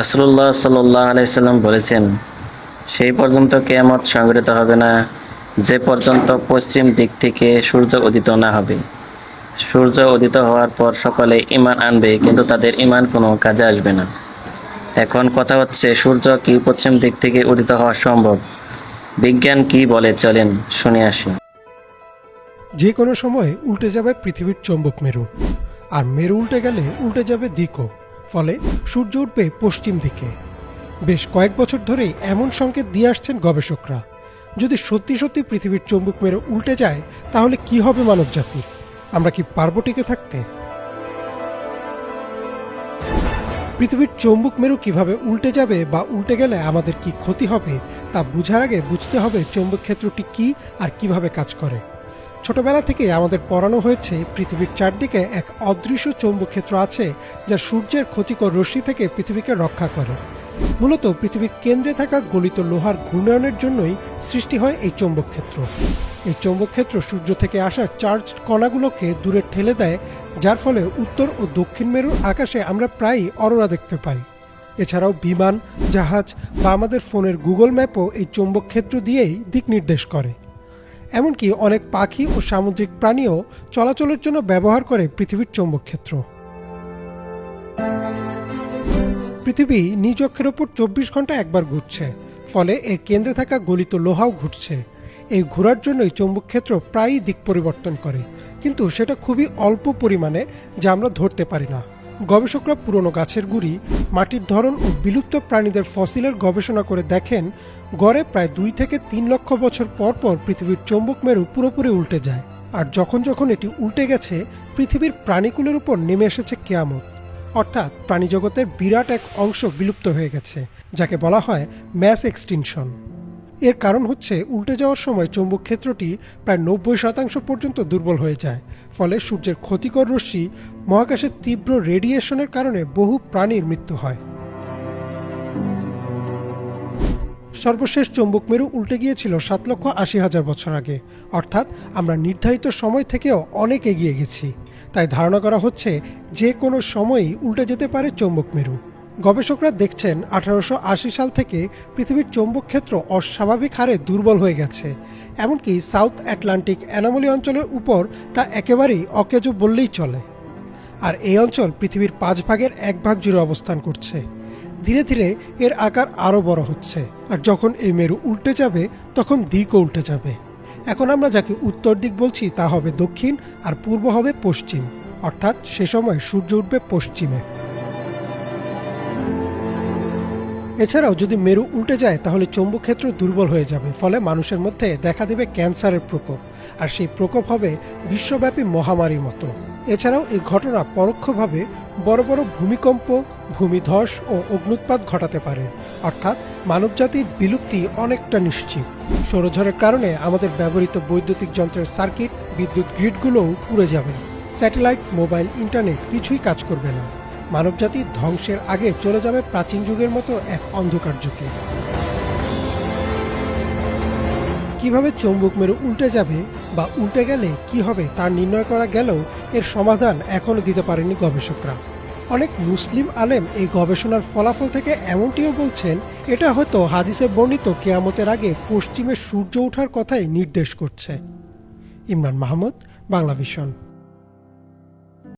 রাসুল্লাহ সাল্লাহ আলাইসাল্লাম বলেছেন, সেই পর্যন্ত কেয়ামত সংগঠিত হবে না, যে পর্যন্ত পশ্চিম দিক থেকে সূর্য উদিত না হবে। সূর্য উদিত হওয়ার পর সকলে ইমান আনবে, কিন্তু তাদের ইমান কোনো কাজে আসবে না। এখন কথা হচ্ছে, সূর্য কি পশ্চিম দিক থেকে উদিত হওয়া সম্ভব? বিজ্ঞান কি বলে? চলেন শুনে আসি। যে কোনো সময় উল্টে যাবে পৃথিবীর চৌম্বক মেরু, আর মেরু উল্টে গেলে উল্টে যাবে দিকও ফলে সূর্য উঠবে পশ্চিম দিকে। বেশ কয়েক বছর ধরেই এমন সংকেত দিয়ে আসছেন গবেষকরা। যদি সত্যি সত্যি পৃথিবীর চৌম্বক মেরু উল্টে যায়, তাহলে কি হবে মানব জাতির আমরা কি পারব টিকে থাকতে? পৃথিবীর চৌম্বক মেরু কীভাবে উল্টে যাবে বা উল্টে গেলে আমাদের কি ক্ষতি হবে, তা বুঝার আগে বুঝতে হবে চৌম্বক ক্ষেত্রটি কি আর কীভাবে কাজ করে। ছোটবেলা থেকে আমাদের পড়ানো হয়েছে, পৃথিবীর চারদিকে এক অদৃশ্য চৌম্বক ক্ষেত্র আছে, যা সূর্যের ক্ষতিকর রশ্মি থেকে পৃথিবীকে রক্ষা করে। মূলত পৃথিবীর কেন্দ্রে থাকা গলিত লোহার ঘূর্ণয়নের জন্যই সৃষ্টি হয় এই চৌম্বক ক্ষেত্র এই চৌম্বক ক্ষেত্র সূর্য থেকে আসা চার্জ কণাগুলোকে দূরে ঠেলে দেয়, যার ফলে উত্তর ও দক্ষিণ মেরুর আকাশে আমরা প্রায়ই অরোরা দেখতে পাই। এছাড়াও বিমান, জাহাজ বা আমাদের ফোনের গুগল ম্যাপও এই চৌম্বক ক্ষেত্র দিয়েই দিক নির্দেশ করে। এমনকি অনেক পাখি ও সামুদ্রিক প্রাণীও চলাচলের জন্য ব্যবহার করে পৃথিবীর চৌম্বক ক্ষেত্র। পৃথিবী নিজ অক্ষের ওপর চব্বিশ ঘণ্টা একবার ঘুরছে, ফলে এর কেন্দ্রে থাকা গলিত লোহাও ঘুরছে। এই ঘোরার জন্যই চৌম্বক ক্ষেত্র প্রায়ই দিক পরিবর্তন করে, কিন্তু সেটা খুবই অল্প পরিমাণে যা আমরা ধরতে পারি না। গবেষকরা পুরনো গাছের গুড়ি, মাটির ধরন ও বিলুপ্ত প্রাণীদের ফসিলের গবেষণা করে দেখেন, গড়ে প্রায় দুই থেকে তিন লক্ষ বছর পর পর পৃথিবীর চৌম্বক মেরু পুরোপুরি উল্টে যায়। আর যখন যখন এটি উল্টে গেছে, পৃথিবীর প্রাণীকুলের উপর নেমে এসেছে কেয়ামত। অর্থাৎ প্রাণীজগতের বিরাট এক অংশ বিলুপ্ত হয়ে গেছে, যাকে বলা হয় ম্যাস এক্সটিনশন। এর কারণ হচ্ছে উল্টে যাওয়ার সময় চৌম্বক ক্ষেত্রটি প্রায় নব্বই শতাংশ পর্যন্ত দুর্বল হয়ে যায়। ফলে সূর্যের ক্ষতিকর রশ্মি মহাকাশের তীব্র রেডিয়েশনের কারণে বহু প্রাণীর মৃত্যু হয়। সর্বশেষ চৌম্বক মেরু উল্টে গিয়েছিল সাত লক্ষ আশি হাজার বছর আগে। অর্থাৎ আমরা নির্ধারিত সময় থেকেও অনেক এগিয়ে গেছি। তাই ধারণা করা হচ্ছে যে কোনো সময়ই উল্টে যেতে পারে চৌম্বক মেরু। গবেষকরা দেখছেন আঠারোশো আশি সাল থেকে পৃথিবীর চৌম্বক ক্ষেত্র অস্বাভাবিক হারে দুর্বল হয়ে গেছে। এমনকি সাউথ অ্যাটলান্টিক অ্যানামলি অঞ্চলের উপর তা একেবারেই অকেজো বললেই চলে। আর এই অঞ্চল পৃথিবীর পাঁচ ভাগের এক ভাগ জুড়ে অবস্থান করছে। ধীরে ধীরে এর আকার আরও বড় হচ্ছে। আর যখন এই মেরু উল্টে যাবে, তখন দিকও উল্টে যাবে। এখন আমরা যাকে উত্তর দিক বলছি তা হবে দক্ষিণ আর পূর্ব হবে পশ্চিম। অর্থাৎ সে সময় সূর্য উঠবে পশ্চিমে। এছাড়াও যদি মেরু উল্টে যায়, তাহলে চৌম্বক ক্ষেত্র দুর্বল হয়ে যাবে, ফলে মানুষের মধ্যে দেখা দেবে ক্যান্সারের প্রকোপ, আর সেই প্রকোপ হবে বিশ্বব্যাপী মহামারীর মতো। এছাড়াও এই ঘটনা পরোক্ষভাবে বড় বড় ভূমিকম্প, ভূমিধস ও অগ্নুৎপাত ঘটাতে পারে। অর্থাৎ মানবজাতির বিলুপ্তি অনেকটা নিশ্চিত। সৌরঝড়ের কারণে আমাদের ব্যবহৃত বৈদ্যুতিক যন্ত্রের সার্কিট, বিদ্যুৎ গ্রিডগুলোও পুড়ে যাবে। স্যাটেলাইট, মোবাইল, ইন্টারনেট কিছুই কাজ করবে না। মানবজাতি ধ্বংসের আগে চলে যাবে প্রাচীন যুগের মতো এক অন্ধকার যুগে। কীভাবে চৌম্বক মেরু উল্টে যাবে বা উল্টে গেলে কি হবে তা নির্ণয় করা গেলেও এর সমাধান এখনও দিতে পারেনি গবেষকরা। অনেক মুসলিম আলেম এই গবেষণার ফলাফল থেকে এমনটিও বলছেন, এটা হয়তো হাদিসে বর্ণিত কেয়ামতের আগে পশ্চিমে সূর্য ওঠার কথাই নির্দেশ করছে। ইমরান মাহমুদ বাংলা ভিশন